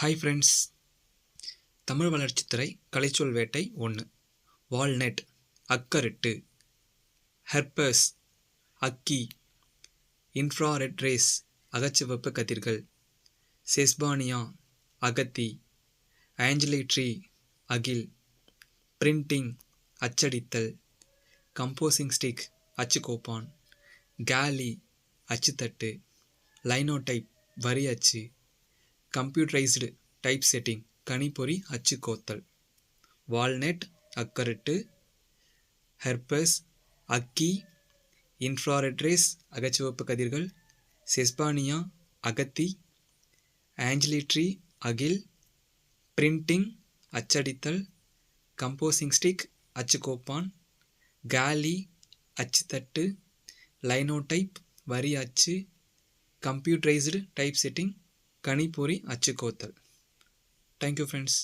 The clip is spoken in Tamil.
ஹாய் ஃப்ரெண்ட்ஸ் தமிழ் வளர்ச்சித்துறை கலைச்சொல் வேட்டை ஒன்று வால்நட் அக்கருட்டு. ஹெர்பஸ் அக்கி. இன்ஃப்ராரெட் ரேஸ் அகச்சிவப்பு கதிர்கள். செஸ்பானியா அகத்தி. ஆஞ்சலிட்ரி அகில். பிரிண்டிங் அச்சடித்தல். கம்போசிங் ஸ்டிக் அச்சுக்கோப்பான். கேலி அச்சுத்தட்டு. லைனோடைப் வரி அச்சு. கம்ப்யூட்டரைஸ்டு டைப் செட்டிங் கணிப்பொறி அச்சுக்கோத்தல். வால்நெட் அக்கரட்டு ஹெர்பஸ் அக்கி இன்ஃப்ராரெட்ரேஸ் அகச்சிவப்பு கதிர்கள் செஸ்பானியா அகத்தி ஆஞ்சலிட்ரி அகில் பிரிண்டிங் அச்சடித்தல் கம்போசிங் ஸ்டிக் அச்சுக்கோப்பான் கேலி அச்சுத்தட்டு லைனோடைப் வரி அச்சு கம்ப்யூட்டரைஸ்டு டைப் செட்டிங் கணிப்பொறி அச்சுக்கோத்தல். Thank you friends